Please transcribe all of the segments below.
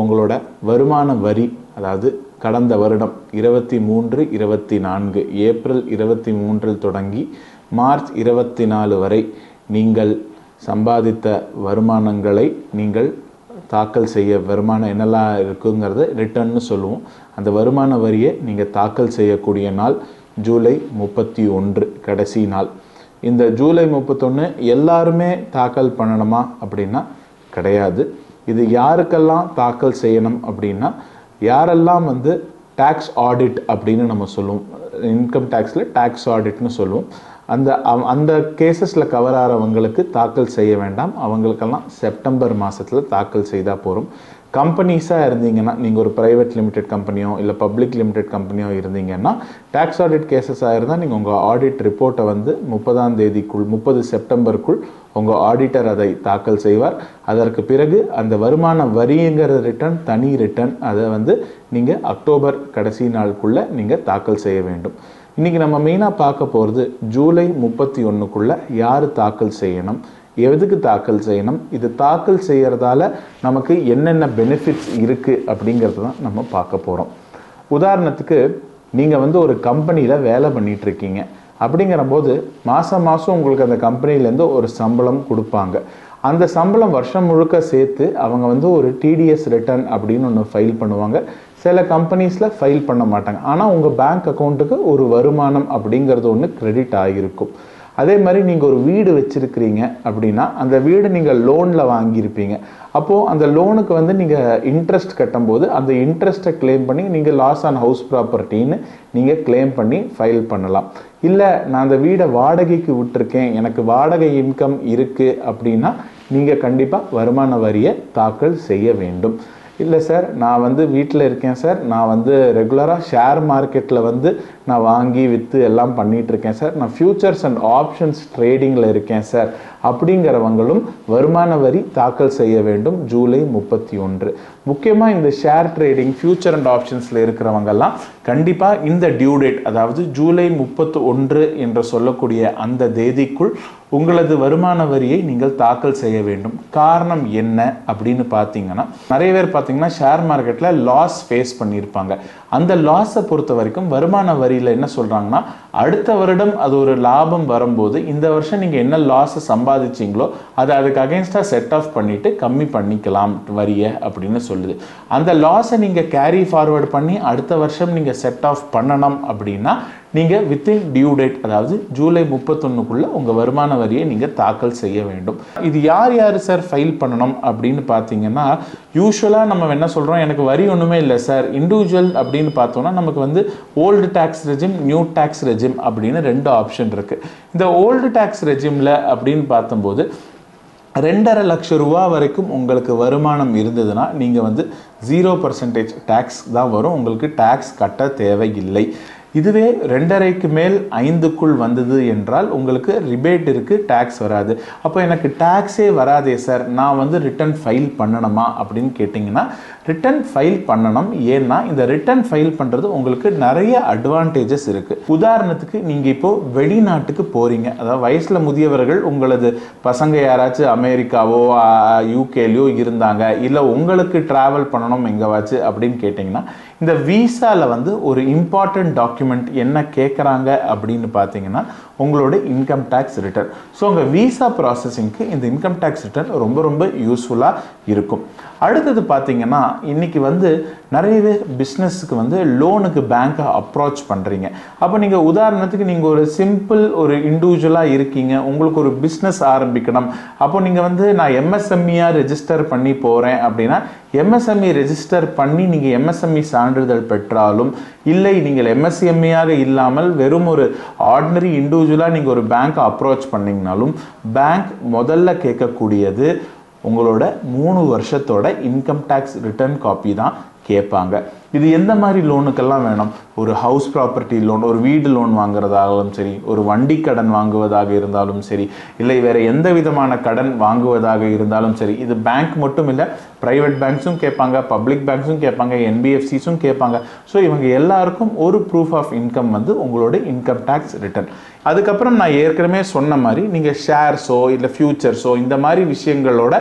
உங்களோட வருமான வரி அதாவது கடந்த வருடம் இருபத்தி மூன்று இருபத்தி நான்கு ஏப்ரல் இருபத்தி மூன்றில் தொடங்கி மார்ச் இருபத்தி நாலு வரை நீங்கள் சம்பாதித்த வருமானங்களை நீங்கள் தாக்கல் செய்ய வருமானம் என்னெல்லாம் இருக்குங்கிறத ரிட்டர்ன்னு சொல்லுவோம். அந்த வருமான வரியை நீங்கள் தாக்கல் செய்யக்கூடிய நாள் ஜூலை முப்பத்தி ஒன்று கடைசி நாள். இந்த ஜூலை முப்பத்தொன்று எல்லாருமே தாக்கல் பண்ணணுமா அப்படின்னா கிடையாது. இது யாருக்கெல்லாம் தாக்கல் செய்யணும் அப்படின்னா யாரெல்லாம் வந்து டேக்ஸ் ஆடிட் அப்படின்னு நம்ம சொல்லுவோம். இன்கம் டேக்ஸில் டேக்ஸ் ஆடிட்னு சொல்லுவோம். அந்த அவ- அந்த கேசஸில் கவர் ஆகிறவங்களுக்கு தாக்கல் செய்ய வேண்டாம். அவங்களுக்கெல்லாம் செப்டம்பர் மாதத்தில் தாக்கல் செய்தால் போகிறோம் கம்பெனிஸாக இருந்தீங்கன்னா நீங்கள் ஒரு ப்ரைவேட் லிமிடெட் கம்பெனியோ இல்லை பப்ளிக் லிமிடெட் கம்பெனியோ இருந்தீங்கன்னா டேக்ஸ் ஆடிட் கேசஸாக இருந்தால் நீங்கள் உங்கள் ஆடிட் ரிப்போர்ட்டை வந்து முப்பதாம் தேதிக்குள் முப்பது செப்டம்பருக்குள் உங்கள் ஆடிட்டர் அதை தாக்கல் செய்வார். அதற்கு பிறகு அந்த வருமான வரிங்கிற ரிட்டர்ன் தனி ரிட்டர்ன் அதை வந்து நீங்கள் அக்டோபர் கடைசி நாளுக்குள்ளே நீங்கள் தாக்கல் செய்ய வேண்டும். இன்றைக்கி நம்ம மெயினாக பார்க்க போகிறது ஜூலை முப்பத்தி ஒன்றுக்குள்ளே யார் தாக்கல் செய்யணும்? எதுக்கு தாக்கல் செய்யணும்? இது தாக்கல் செய்கிறதால நமக்கு என்னென்ன பெனிஃபிட்ஸ் இருக்குது அப்படிங்கிறது தான் நம்ம பார்க்க போகிறோம் உதாரணத்துக்கு நீங்கள் வந்து ஒரு கம்பெனியில் வேலை பண்ணிகிட்ருக்கீங்க அப்படிங்கிற போது மாதம் மாதம் உங்களுக்கு அந்த கம்பெனிலேருந்து ஒரு சம்பளம் கொடுப்பாங்க. அந்த சம்பளம் வருஷம் முழுக்க சேர்த்து அவங்க வந்து ஒரு டிடிஎஸ் ரிட்டர்ன் அப்படின்னு ஒன்று ஃபைல் பண்ணுவாங்க. சில கம்பெனிஸில் ஃபைல் பண்ண மாட்டாங்க. ஆனால் உங்கள் பேங்க் அக்கௌண்ட்டுக்கு ஒரு வருமானம் அப்படிங்கிறது ஒன்று கிரெடிட் ஆகியிருக்கும் அதே மாதிரி நீங்கள் ஒரு வீடு வச்சுருக்கிறீங்க அப்படின்னா அந்த வீடு நீங்கள் லோனில் வாங்கியிருப்பீங்க. அப்போது அந்த லோனுக்கு வந்து நீங்கள் இன்ட்ரெஸ்ட் கட்டும்போது அந்த இன்ட்ரெஸ்ட்டை கிளைம் பண்ணி நீங்கள் லாஸ் ஆன் ஹவுஸ் ப்ராப்பர்ட்டின்னு நீங்கள் கிளைம் பண்ணி ஃபைல் பண்ணலாம். இல்லை நான் அந்த வீடை வாடகைக்கு விட்டுருக்கேன் எனக்கு வாடகை இன்கம் இருக்குது அப்படின்னா நீங்கள் கண்டிப்பாக வருமான வரியை தாக்கல் செய்ய வேண்டும். இல்லை சார் நான் வந்து வீட்டில் இருக்கேன் சார். நான் வந்து ரெகுலராக ஷேர் மார்க்கெட்டில் வந்து நான் வாங்கி விற்று எல்லாம் பண்ணிகிட்ருக்கேன் சார். நான் ஃபியூச்சர்ஸ் அண்ட் ஆப்ஷன்ஸ் ட்ரேடிங்கில் இருக்கேன் சார். அப்படிங்கிறவங்களும் வருமான வரி தாக்கல் செய்ய வேண்டும் ஜூலை முப்பத்தி ஒன்று. முக்கியமாக இந்த ஷேர் ட்ரேடிங் ஃபியூச்சர் அண்ட் ஆப்ஷன்ஸில் இருக்கிறவங்கெல்லாம் கண்டிப்பாக இந்த டியூ டேட் அதாவது ஜூலை முப்பத்து ஒன்று என்று சொல்லக்கூடிய அந்த தேதிக்குள் உங்களது வருமான வரியை நீங்கள் தாக்கல் செய்ய வேண்டும். காரணம் என்ன அப்படின்னு பார்த்தீங்கன்னா நிறைய பேர் பார்த்தீங்கன்னா ஷேர் மார்க்கெட்டில் லாஸ் ஃபேஸ் பண்ணியிருப்பாங்க. அந்த லாஸை பொறுத்த வரைக்கும் வருமான வரியில் என்ன சொல்கிறாங்கன்னா அடுத்த வருடம் அது ஒரு லாபம் வரும்போது இந்த வருஷம் நீங்கள் என்ன லாஸை சம்பாதிச்சீங்களோ அதை அதுக்கு அகேன்ஸ்டாக செட் ஆஃப் பண்ணிட்டு கம்மி பண்ணிக்கலாம் வரியை அப்படின்னு சொல்லுது. அந்த லாஸை நீங்கள் கேரி ஃபார்வர்ட் பண்ணி அடுத்த வருஷம் நீங்கள் செட் ஆஃப் பண்ணணும் அப்படின்னா நீங்கள் வித்தின் டியூ டேட் அதாவது ஜூலை முப்பத்தொன்னுக்குள்ளே உங்கள் வருமான வரியை நீங்கள் தாக்கல் செய்ய வேண்டும். இது யார் யார் சார் ஃபைல் பண்ணணும் அப்படின்னு பார்த்தீங்கன்னா யூஸ்வலாக நம்ம என்ன சொல்கிறோம் எனக்கு வரி ஒன்றுமே இல்லை சார் இண்டிவிஜுவல் அப்படின்னு பார்த்தோம்னா நமக்கு வந்து old tax regime new tax regime அப்படின்னு ரெண்டு ஆப்ஷன் இருக்குது இந்த ஓல்டு டேக்ஸ் ரெஜிமில் அப்படின்னு பார்த்தம்போது ரெண்டரை லட்சம் ரூபா வரைக்கும் உங்களுக்கு வருமானம் இருந்ததுன்னா நீங்கள் வந்து ஜீரோ பர்சன்டேஜ் டேக்ஸ் தான் வரும். உங்களுக்கு டேக்ஸ் கட்ட தேவையில்லை. இதுவே ரெண்டரைக்கு மேல் ஐந்துக்குள் வந்தது என்றால் உங்களுக்கு ரிபேட் இருக்குது டேக்ஸ் வராது. அப்போ எனக்கு டேக்ஸே வராதே சார். நான் வந்து ரிட்டர்ன் ஃபைல் பண்ணணுமா அப்படின்னு கேட்டிங்கன்னா ரிட்டர்ன் ஃபைல் பண்ணணும். ஏன்னா இந்த ரிட்டர்ன் ஃபைல் பண்ணுறது உங்களுக்கு நிறைய அட்வான்டேஜஸ் இருக்குது உதாரணத்துக்கு நீங்கள் இப்போது வெளிநாட்டுக்கு போகிறீங்க அதாவது வயசில் முதியவர்கள் உங்களது பசங்க யாராச்சும் அமெரிக்காவோ யூகேலையோ இருந்தாங்க இல்லை உங்களுக்கு ட்ராவல் பண்ணணும் எங்கேவாச்சு அப்படின்னு கேட்டிங்கன்னா இந்த விசாவில் வந்து ஒரு இம்பார்ட்டண்ட் டாக்குமெண்ட் என்ன கேட்குறாங்க அப்படின்னு பார்த்தீங்கன்னா உங்களோட இன்கம் டேக்ஸ் ரிட்டர்ன் ஸோ உங்கள் விசா ப்ராசஸிங்க்கு இந்த இன்கம் டேக்ஸ் ரிட்டர்ன் ரொம்ப ரொம்ப யூஸ்ஃபுல்லாக இருக்கும். அடுத்தது பார்த்தீங்கன்னா இன்றைக்கி வந்து நிறைய பேர் பிஸ்னஸுக்கு வந்து லோனுக்கு பேங்க்கை அப்ரோச் பண்ணுறீங்க அப்போ நீங்கள் உதாரணத்துக்கு நீங்கள் ஒரு சிம்பிள் ஒரு இண்டிவிஜுவலாக இருக்கீங்க உங்களுக்கு ஒரு பிஸ்னஸ் ஆரம்பிக்கணும். அப்போ நீங்கள் வந்து நான் எம்எஸ்எம்இயாக ரெஜிஸ்டர் பண்ணி போகிறேன் அப்படின்னா எம்எஸ்எம்இ ரெஜிஸ்டர் பண்ணி நீங்கள் எம்எஸ்எம்இ சான்றிதழ் பெற்றாலும் இல்லை நீங்கள் எம்எஸ்எம்ஏயாக இல்லாமல் வெறும் ஒரு ஆர்டினரி இண்டிவிஜுவலாக நீங்கள் ஒரு பேங்க்கை அப்ரோச் பண்ணிங்கனாலும் பேங்க் முதல்ல கேட்கக்கூடியது உங்களோட மூணு வருஷத்தோட இன்கம் டேக்ஸ் ரிட்டர்ன் காப்பி தான் கேட்பாங்க. இது எந்த மாதிரி லோனுக்கெல்லாம் வேணும்? ஒரு ஹவுஸ் ப்ராப்பர்ட்டி லோன் ஒரு வீடு லோன் வாங்குறதாகவும் சரி ஒரு வண்டி கடன் வாங்குவதாக இருந்தாலும் சரி இல்லை வேறு எந்த விதமான கடன் வாங்குவதாக இருந்தாலும் சரி இது பேங்க் மட்டும் இல்லை ப்ரைவேட் பேங்க்ஸும் கேட்பாங்க பப்ளிக் பேங்க்ஸும் கேட்பாங்க என்பிஎஃப்சிஸும் கேட்பாங்க. ஸோ இவங்க எல்லாருக்கும் ஒரு ப்ரூஃப் ஆஃப் இன்கம் வந்து உங்களோட இன்கம் டேக்ஸ் ரிட்டர்ன் அதுக்கப்புறம் நான் ஏற்கனவே சொன்ன மாதிரி நீங்கள் ஷேர்ஸோ இல்லை ஃபியூச்சர்ஸோ இந்த மாதிரி விஷயங்களோட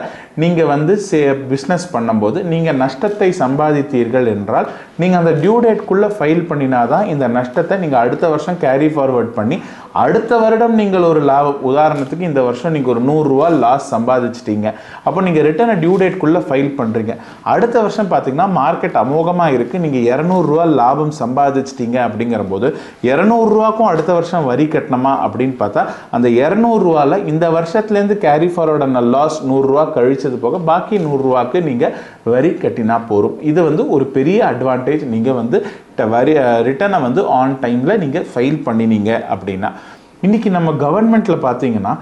நீங்கள் வந்து சே பிஸ்னஸ் பண்ணும்போது நீங்கள் நஷ்டத்தை சம்பாதித்தீர்கள் என்றால் நீங்கள் அந்த டியூ டேட்குள்ளே ஃபைல் பண்ணினா தான் இந்த நஷ்டத்தை நீங்கள் அடுத்த வருஷம் கேரி ஃபார்வர்ட் பண்ணி அடுத்த வருடம் நீங்கள் ஒரு லாபம் உதாரணத்துக்கு இந்த வருஷம் நீங்கள் ஒரு நூறுரூவா லாஸ் சம்பாதிச்சிட்டீங்க. அப்போ நீங்கள் ரிட்டர்னை டியூ டேட்குள்ளே ஃபைல் பண்ணுறீங்க அடுத்த வருஷம் பார்த்தீங்கன்னா மார்க்கெட் அமோகமாக இருக்குது நீங்கள் இரநூறுவா லாபம் சம்பாதிச்சிட்டீங்க அப்படிங்கிற போது இரநூறுவாக்கும் அடுத்த வருஷம் வரி கட்டணுமா அப்படின்னு பார்த்தா அந்த இரநூறுவாவில் இந்த வருஷத்துலேருந்து கேரி ஃபார்வர்டான லாஸ் நூறுரூவா கழிச்சது போக பாக்கி நூறுரூவாக்கு நீங்கள் வரி கட்டினா போகும் இது வந்து ஒரு பெரிய அட்வான்டேஜ் நீங்கள் வந்து வரி ரிட்டனை வந்து ஆன் டைமில் நீங்கள் ஃபைல் பண்ணினீங்க அப்படின்னா. இன்றைக்கி நம்ம கவர்மெண்ட்டில் பார்த்தீங்கன்னா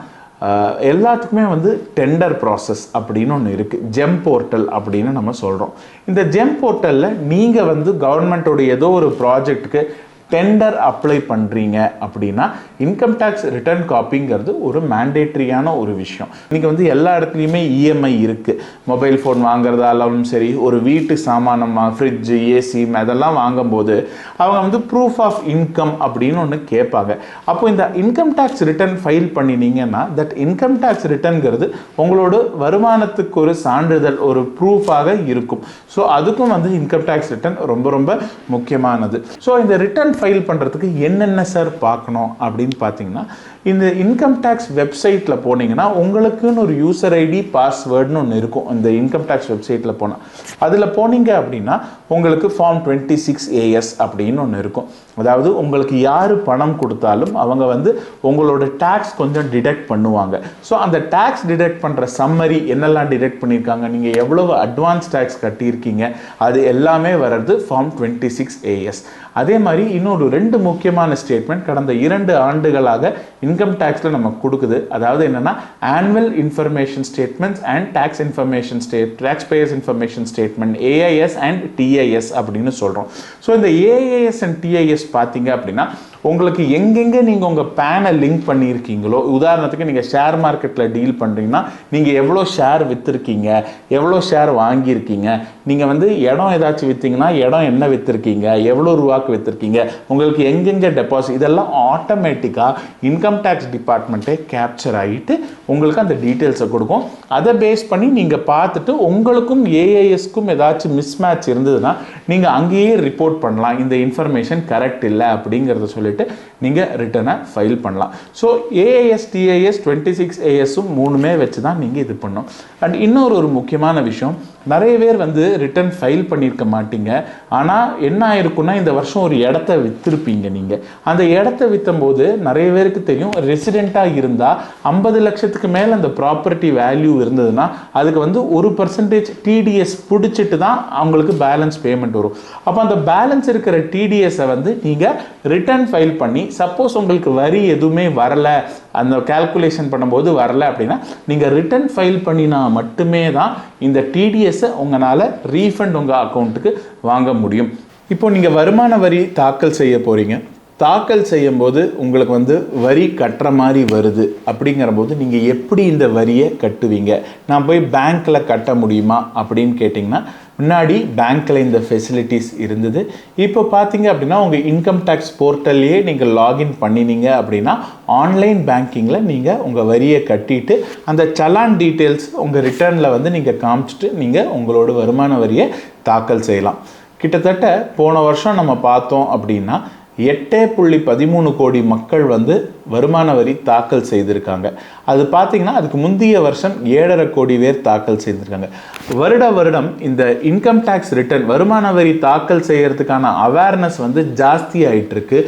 எல்லாத்துக்குமே வந்து டெண்டர் ப்ராசஸ் அப்படின்னு ஒன்று இருக்குது ஜெம் போர்ட்டல் அப்படின்னு நம்ம சொல்கிறோம் இந்த ஜெம் போர்ட்டலில் நீங்கள் வந்து கவர்மெண்ட்டோட ஏதோ ஒரு ப்ராஜெக்ட்டுக்கு டெண்டர் அப்ளை பண்ணுறீங்க அப்படின்னா இன்கம் டேக்ஸ் ரிட்டர்ன் காப்பிங்கிறது ஒரு மேண்டேட்ரியான ஒரு விஷயம். இன்றைக்கி வந்து எல்லா இடத்துலையுமே இஎம்ஐ இருக்குது மொபைல் ஃபோன் வாங்குறதாலும் சரி ஒரு வீட்டு சாமானம் ஃப்ரிட்ஜு ஏசி அதெல்லாம் வாங்கும்போது அவங்க வந்து ப்ரூஃப் ஆஃப் இன்கம் அப்படின்னு ஒன்று கேட்பாங்க. அப்போ இந்த இன்கம் டேக்ஸ் ரிட்டர்ன் ஃபைல் பண்ணினீங்கன்னா தட் இன்கம் டேக்ஸ் ரிட்டர்ன்கிறது உங்களோட வருமானத்துக்கு ஒரு சான்றிதழ் ஒரு ப்ரூஃபாக இருக்கும். ஸோ அதுக்கும் வந்து இன்கம் டேக்ஸ் ரிட்டர்ன் ரொம்ப ரொம்ப முக்கியமானது. ஸோ இந்த ரிட்டர்ன் ஃபைல் பண்ணுறதுக்கு என்னென்ன சார் பார்க்கணும் அப்படின்னு பார்த்தீங்கன்னா இந்த இன்கம் டேக்ஸ் வெப்சைட்டில் போனீங்கன்னா உங்களுக்குன்னு ஒரு யூசர் ஐடி பாஸ்வேர்டுன்னு ஒன்று இருக்கும். இந்த இன்கம் டேக்ஸ் வெப்சைட்டில் போனால் அதில் போனீங்க அப்படின்னா உங்களுக்கு ஃபார்ம் டுவெண்ட்டி சிக்ஸ் ஏஎஸ் அப்படின்னு ஒன்று இருக்கும். அதாவது உங்களுக்கு யார் பணம் கொடுத்தாலும் அவங்க வந்து உங்களோட டேக்ஸ் கொஞ்சம் டிடெக்ட் பண்ணுவாங்க. ஸோ அந்த டேக்ஸ் டிடெக்ட் பண்ணுற சம்மரி என்னெல்லாம் டிடெக்ட் பண்ணியிருக்காங்க நீங்கள் எவ்வளவு அட்வான்ஸ் டேக்ஸ் கட்டியிருக்கீங்க? அது எல்லாமே வர்றது ஃபார்ம் டுவெண்ட்டி சிக்ஸ் ஏஎஸ் அதே மாதிரி இன்னொரு ரெண்டு முக்கியமான ஸ்டேட்மெண்ட் கடந்த இரண்டு ஆண்டுகளாக இன் இன்கம் டேக்ஸில் நமக்கு கொடுக்குது. அதாவது என்னென்னா annual information statements and tax information state tax payers information statement AIS and TIS அப்படின்னு சொல்கிறோம் ஸோ இந்த ஏஐஎஸ் அண்ட் டிஐஎஸ் பார்த்தீங்க அப்படின்னா உங்களுக்கு எங்கெங்கே நீங்கள் உங்கள் பேனை லிங்க் பண்ணியிருக்கீங்களோ உதாரணத்துக்கு நீங்கள் ஷேர் மார்க்கெட்டில் டீல் பண்ணுறீங்கன்னா நீங்கள் எவ்வளோ ஷேர் விற்றுருக்கீங்க எவ்வளோ ஷேர் வாங்கியிருக்கீங்க நீங்கள் வந்து இடம் ஏதாச்சும் விற்றீங்கன்னா இடம் என்ன விற்றுருக்கீங்க எவ்வளோ ரூபாக்கு விற்றுருக்கீங்க உங்களுக்கு எங்கெங்கே டெபாசிட் இதெல்லாம் ஆட்டோமேட்டிக்காக இன்கம் டேக்ஸ் டிபார்ட்மெண்ட்டே கேப்சர் ஆகிட்டு உங்களுக்கு அந்த டீட்டெயில்ஸை கொடுக்கும். அதை பேஸ் பண்ணி நீங்கள் பார்த்துட்டு உங்களுக்கும் ஏஐஎஸ்க்கும் ஏதாச்சும் மிஸ்மேட்ச் இருந்ததுன்னா நீங்கள் அங்கேயே ரிப்போர்ட் பண்ணலாம். இந்த இன்ஃபர்மேஷன் கரெக்ட் இல்லை அப்படிங்கிறத சொல்லிட்டு நீங்கள் ரிட்டனை ஃபைல் பண்ணலாம். So AIS TIS twenty six ஏஎஸும் மூணுமே வச்சு தான் நீங்கள் இது பண்ணணும் அண்ட் இன்னொரு ஒரு முக்கியமான விஷயம் நிறைய பேர் வந்து ரிட்டர்ன் ஃபைல் பண்ணியிருக்க மாட்டீங்க. ஆனால் என்ன ஆயிருக்குன்னா இந்த வருஷம் ஒரு இடத்த விற்றுருப்பீங்க நீங்கள் அந்த இடத்த விற்றும்போது நிறைய பேருக்கு தெரியும் ரெசிடெண்ட்டாக இருந்தால் ஐம்பது லட்சத்துக்கு மேலே அந்த ப்ராப்பர்ட்டி வேல்யூ இருந்ததுன்னா அதுக்கு வந்து ஒரு பர்சன்டேஜ் டிடிஎஸ் பிடிச்சிட்டு தான் அவங்களுக்கு பேலன்ஸ் பேமெண்ட் வரும். அப்போ அந்த பேலன்ஸ் இருக்கிற டிடிஎஸை வந்து நீங்கள் ரிட்டர்ன் ஃபைல் பண்ணி சப்போஸ் உங்களுக்கு வரி எதுவுமே வரலை அந்த கால்குலேஷன் பண்ணும்போது வரல அப்படின்னா நீங்கள் ரிட்டர்ன் ஃபைல் பண்ணினா மட்டுமே தான் இந்த டிடிஎஸை உங்களால் ரீஃபண்ட் உங்கள் அக்கௌண்ட்டுக்கு வாங்க முடியும். இப்போ நீங்கள் வருமான வரி தாக்கல் செய்ய போகிறீங்க தாக்கல் செய்யும்போது உங்களுக்கு வந்து வரி கட்டுற மாதிரி வருது. அப்படிங்கிற போது நீங்கள் எப்படி இந்த வரியை கட்டுவீங்க? நான் போய் பேங்க்கில் கட்ட முடியுமா? அப்படின்னு கேட்டிங்கன்னா முன்னாடி பேங்க்கில் இந்த ஃபெசிலிட்டிஸ் இருந்தது. இப்போ பார்த்தீங்க அப்படின்னா உங்கள் இன்கம் டேக்ஸ் போர்ட்டல்லையே நீங்கள் லாகின் பண்ணினீங்க அப்படின்னா ஆன்லைன் பேங்கிங்கில் நீங்கள் உங்கள் வரியை கட்டிட்டு அந்த சலான் டீட்டெயில்ஸ் உங்கள் ரிட்டர்னில் வந்து நீங்கள் காமிச்சிட்டு நீங்கள் உங்களோட வருமான வரியை தாக்கல் செய்யலாம். கிட்டத்தட்ட போன வருஷம் நம்ம பார்த்தோம் அப்படின்னா எட்டே புள்ளி பதிமூணு கோடி மக்கள் வந்து வருமான வரி தாக்கல் செய்திருக்காங்க. அது பார்த்தீங்கன்னா அதுக்கு முந்தைய வருஷம் ஏழரை கோடி பேர் தாக்கல் செய்திருக்காங்க. வருட வருடம் இந்த இன்கம் டேக்ஸ் ரிட்டர்ன் வருமான வரி தாக்கல் செய்கிறதுக்கான அவேர்னஸ் வந்து ஜாஸ்தி ஆயிட்டு இருக்கு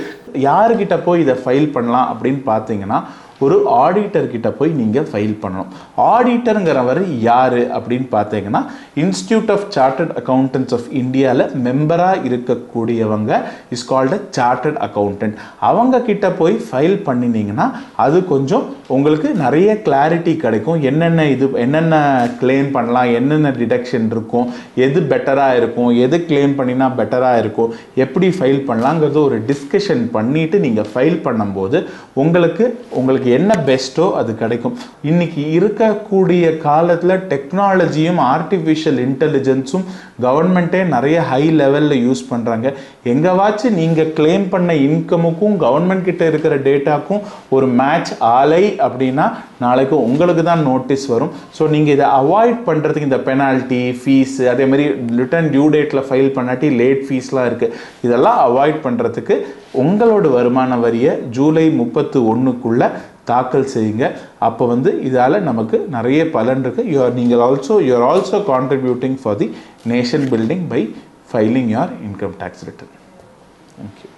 யாருக்கிட்ட போய் இதை ஃபைல் பண்ணலாம் அப்படின்னு பார்த்தீங்கன்னா ஒரு ஆடிட்டர்கிட்ட போய் நீங்கள் ஃபைல் பண்ணணும். ஆடிட்டருங்கிறவர் யார் அப்படின்னு பார்த்தீங்கன்னா institute of chartered accountants of இந்தியாவில் மெம்பராக இருக்கக்கூடியவங்க is called a chartered accountant அவங்க கிட்ட போய் ஃபைல் பண்ணினீங்கன்னா அது கொஞ்சம் உங்களுக்கு நிறைய கிளாரிட்டி கிடைக்கும். என்னென்ன இது என்னென்ன கிளைம் பண்ணலாம் என்னென்ன டிடக்ஷன் இருக்கும் எது பெட்டராக இருக்கும் எது கிளைம் பண்ணினா பெட்டராக இருக்கும் எப்படி ஃபைல் பண்ணலாங்கிறது ஒரு டிஸ்கஷன் பண்ணிவிட்டு நீங்கள் ஃபைல் பண்ணும்போது உங்களுக்கு உங்களுக்கு என்ன பெஸ்ட்டோ அது கிடைக்கும். இன்னைக்கு இருக்கக்கூடிய காலத்தில் டெக்னாலஜியும் ஆர்டிஃபிஷியல் இன்டெலிஜென்ஸும் கவர்மெண்ட்டே நிறைய ஹை லெவலில் யூஸ் பண்ணுறாங்க எங்கேவாச்சும் நீங்கள் கிளைம் பண்ண இன்கமுக்கும் கவர்மெண்ட் கிட்ட இருக்கிற டேட்டாக்கும் ஒரு மேட்ச் ஆலை அப்படின்னா நாளைக்கு உங்களுக்கு தான் நோட்டீஸ் வரும். ஸோ நீங்கள் இதை அவாய்ட் பண்ணுறதுக்கு இந்த பெனால்ட்டி ஃபீஸ் அதே மாதிரி ரிட்டர்ன் டியூ டேட்டில் ஃபைல் பண்ணாட்டி லேட் ஃபீஸ்லாம் இருக்குது இதெல்லாம் அவாய்ட் பண்ணுறதுக்கு உங்களோட வருமான வரியை ஜூலை முப்பத்து ஒன்றுக்குள்ளே தாக்கல் செய்யுங்க. அப்போ வந்து இதால் நமக்கு நிறைய பலன் இருக்குது யூஆர் நீங்கள் also you're also contributing for the nation building by filing your income tax return thank you